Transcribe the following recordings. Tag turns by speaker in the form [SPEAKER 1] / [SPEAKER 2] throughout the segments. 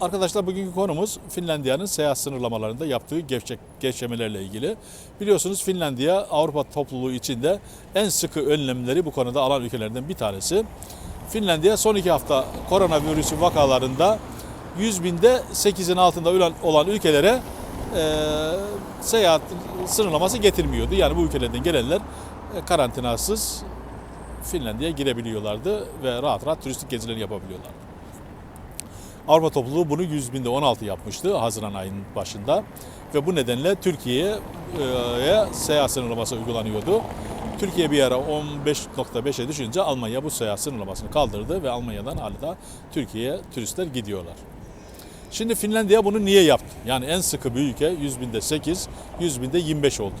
[SPEAKER 1] Arkadaşlar bugünkü konumuz Finlandiya'nın seyahat sınırlamalarında yaptığı gevşek, gevşemelerle ilgili. Biliyorsunuz Finlandiya Avrupa topluluğu içinde en sıkı önlemleri bu konuda alan ülkelerden bir tanesi. Finlandiya son iki hafta koronavirüsü vakalarında 100 binde 8'in altında olan ülkelere e, seyahat sınırlaması getirmiyordu. Yani bu ülkelerden gelenler e, karantinasız Finlandiya'ya girebiliyorlardı ve rahat rahat turistik gezilerini yapabiliyorlardı. Avrupa topluluğu bunu 100 binde 16 yapmıştı Haziran ayının başında ve bu nedenle Türkiye'ye e, seyahat sınırlaması uygulanıyordu. Türkiye bir ara 15.5'e düşünce Almanya bu seyahat sınırlamasını kaldırdı ve Almanya'dan hala Türkiye'ye turistler gidiyorlar. Şimdi Finlandiya bunu niye yaptı? Yani en sıkı bir ülke 100 binde 8, 100 binde 25 oldu.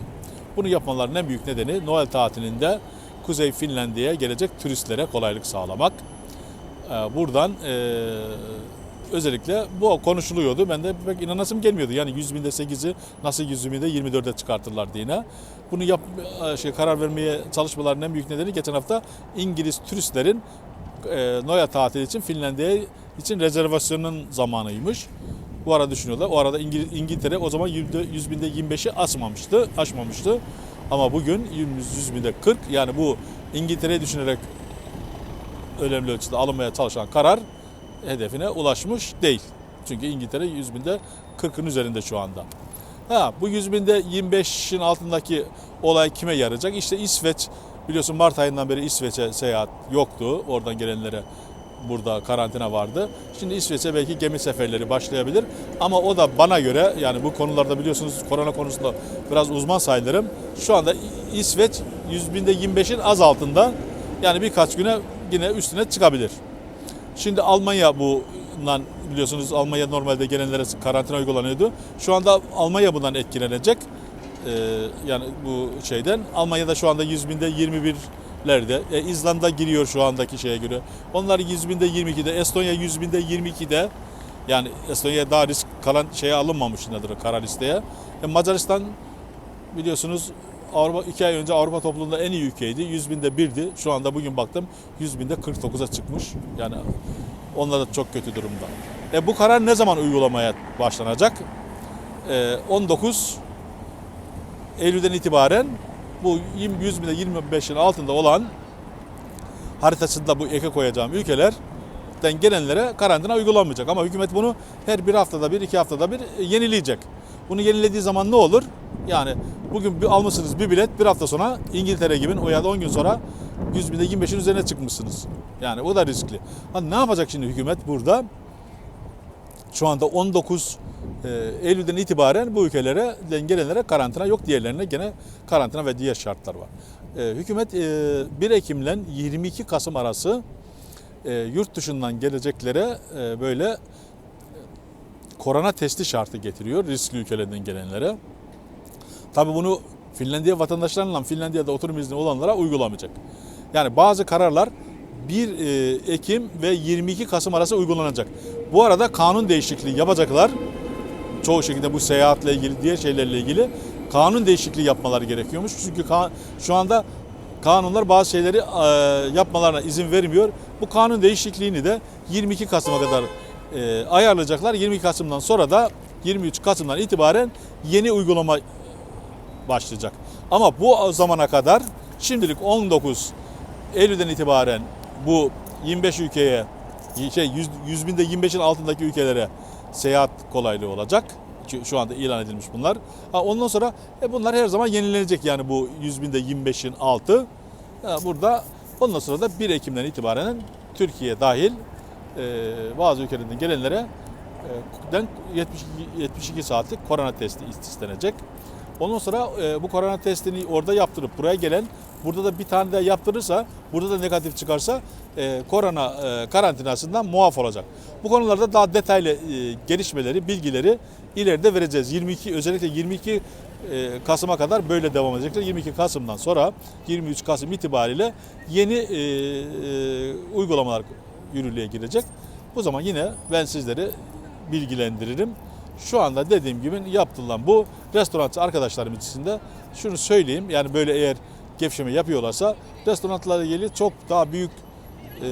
[SPEAKER 1] Bunu yapmalarının en büyük nedeni Noel tatilinde Kuzey Finlandiya'ya gelecek turistlere kolaylık sağlamak. Ee, Buradan e, özellikle bu konuşuluyordu. Ben de pek inanasım gelmiyordu. Yani 100 binde 8'i nasıl 100 binde 24'e çıkartırlar diye. Bunu yap, e, şey, karar vermeye çalışmalarının en büyük nedeni geçen hafta İngiliz turistlerin e, Noya tatili için Finlandiya için rezervasyonun zamanıymış. Bu arada düşünüyorlar. O arada İngil- İngiltere o zaman yüzde- 100 binde 25'i aşmamıştı, aşmamıştı. Ama bugün 100, 100 binde 40 yani bu İngiltere'yi düşünerek önemli ölçüde alınmaya çalışan karar hedefine ulaşmış değil. Çünkü İngiltere 100 binde 40'ın üzerinde şu anda. Ha, bu 100 binde 25'in altındaki olay kime yarayacak? İşte İsveç biliyorsun Mart ayından beri İsveç'e seyahat yoktu. Oradan gelenlere burada karantina vardı. Şimdi İsveç'e belki gemi seferleri başlayabilir. Ama o da bana göre yani bu konularda biliyorsunuz korona konusunda biraz uzman sayılırım. Şu anda İsveç 100 binde 25'in az altında. Yani birkaç güne yine üstüne çıkabilir. Şimdi Almanya bundan biliyorsunuz Almanya normalde gelenlere karantina uygulanıyordu. Şu anda Almanya bundan etkilenecek. Ee, yani bu şeyden. Almanya'da şu anda 100 binde 21'lerde. E, İzlanda giriyor şu andaki şeye göre. Onlar 100 binde 22'de. Estonya 100 binde 22'de. Yani Estonya daha risk kalan şeye alınmamış nedir kara listeye. E, Macaristan biliyorsunuz Avrupa iki ay önce Avrupa topluluğunda en iyi ülkeydi. 100 binde birdi. Şu anda bugün baktım 100 binde 49'a çıkmış. Yani onlar da çok kötü durumda. E, bu karar ne zaman uygulamaya başlanacak? E, 19 Eylül'den itibaren bu 20, 100 binde 25'in altında olan haritasında bu eke koyacağım ülkelerden gelenlere karantina uygulanmayacak. Ama hükümet bunu her bir haftada bir, iki haftada bir yenileyecek. Bunu yenilediği zaman ne olur? Yani bugün bir almışsınız bir bilet bir hafta sonra İngiltere gibi ya da 10 gün sonra 100 binde 25'in üzerine çıkmışsınız. Yani o da riskli. Ha, ne yapacak şimdi hükümet burada? Şu anda 19 e, Eylül'den itibaren bu ülkelere gelenlere karantina yok. Diğerlerine gene karantina ve diğer şartlar var. E, hükümet e, 1 Ekim ile 22 Kasım arası e, yurt dışından geleceklere e, böyle korona testi şartı getiriyor riskli ülkelerden gelenlere. Tabii bunu Finlandiya vatandaşlarıyla Finlandiya'da oturum izni olanlara uygulamayacak. Yani bazı kararlar 1 e, Ekim ve 22 Kasım arası uygulanacak. Bu arada kanun değişikliği yapacaklar. Çoğu şekilde bu seyahatle ilgili, diğer şeylerle ilgili kanun değişikliği yapmaları gerekiyormuş. Çünkü şu anda kanunlar bazı şeyleri e, yapmalarına izin vermiyor. Bu kanun değişikliğini de 22 Kasım'a kadar e, ayarlayacaklar. 22 Kasım'dan sonra da 23 Kasım'dan itibaren yeni uygulama başlayacak. Ama bu zamana kadar şimdilik 19 Eylül'den itibaren bu 25 ülkeye şey 100, 100 binde 25'in altındaki ülkelere seyahat kolaylığı olacak. Şu- anda ilan edilmiş bunlar. Ha, ondan sonra e, bunlar her zaman yenilenecek yani bu 100 binde 25'in altı. Ha, burada ondan sonra da 1 Ekim'den itibaren Türkiye dahil e, bazı ülkelerden gelenlere e, den 72, 72 saatlik korona testi istenecek. Ondan sonra e, bu korona testini orada yaptırıp buraya gelen burada da bir tane daha yaptırırsa burada da negatif çıkarsa e, korona e, karantinasından muaf olacak. Bu konularda daha detaylı gelişmeleri, bilgileri ileride vereceğiz. 22 özellikle 22 e, Kasım'a kadar böyle devam edecekler. 22 Kasım'dan sonra 23 Kasım itibariyle yeni uygulamalar yürürlüğe girecek. Bu zaman yine ben sizleri bilgilendiririm. Şu anda dediğim gibi yapılan bu restorançı arkadaşlarım için de şunu söyleyeyim. Yani böyle eğer gevşeme yapıyorlarsa restoranlarla ilgili çok daha büyük e,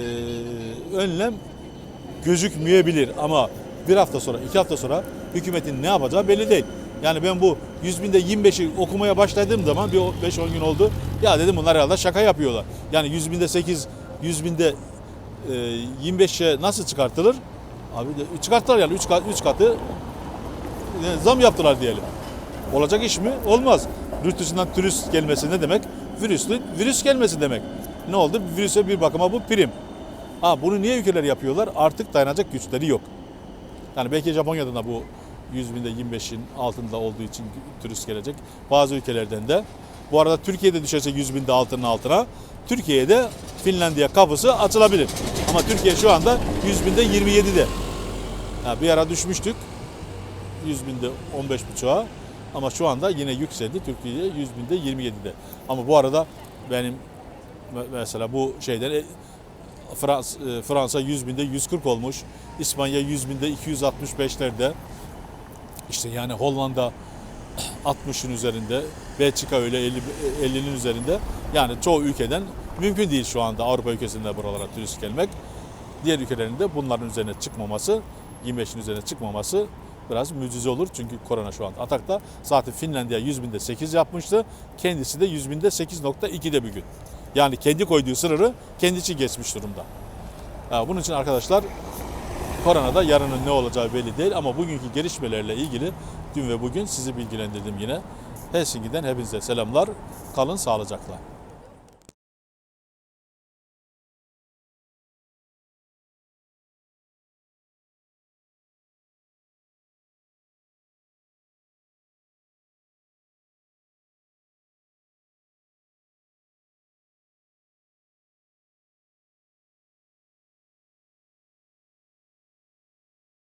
[SPEAKER 1] önlem gözükmeyebilir ama bir hafta sonra, iki hafta sonra hükümetin ne yapacağı belli değil. Yani ben bu 100 binde 25'i okumaya başladığım zaman bir 5-10 gün oldu. Ya dedim bunlar herhalde şaka yapıyorlar. Yani 100 binde 8, 100 binde e, 25'e nasıl çıkartılır? Abi de, çıkarttılar yani 3 kat, üç katı zam yaptılar diyelim. Olacak iş mi? Olmaz. Yurt dışından turist gelmesi ne demek? Virüslü, virüs gelmesi demek. Ne oldu? Virüse bir bakıma bu prim. Ha bunu niye ülkeler yapıyorlar? Artık dayanacak güçleri yok. Yani belki Japonya'da da bu 100 binde 25'in altında olduğu için turist gelecek. Bazı ülkelerden de. Bu arada Türkiye'de düşerse 100 binde altının altına Türkiye'de Finlandiya kapısı açılabilir. Ama Türkiye şu anda 100 binde 27'de. Ha, bir ara düşmüştük. 100 binde 15 buçuğa. Ama şu anda yine yükseldi. Türkiye 100 binde 27'de. Ama bu arada benim me- mesela bu şeyden e, e, Fransa 100 binde 140 olmuş. İspanya 100 binde 265'lerde. İşte yani Hollanda 60'ın üzerinde. Belçika öyle 50 50'nin üzerinde. Yani çoğu ülkeden mümkün değil şu anda Avrupa ülkesinde buralara turist gelmek. Diğer ülkelerin de bunların üzerine çıkmaması, 25'in üzerine çıkmaması biraz mucize olur. Çünkü korona şu anda atakta. Zaten Finlandiya 100 binde 8 yapmıştı. Kendisi de 100 binde 8.2'de bugün. Yani kendi koyduğu sınırı kendisi geçmiş durumda. Bunun için arkadaşlar koronada yarının ne olacağı belli değil ama bugünkü gelişmelerle ilgili dün ve bugün sizi bilgilendirdim yine. Helsinki'den hepinize selamlar. Kalın sağlıcakla.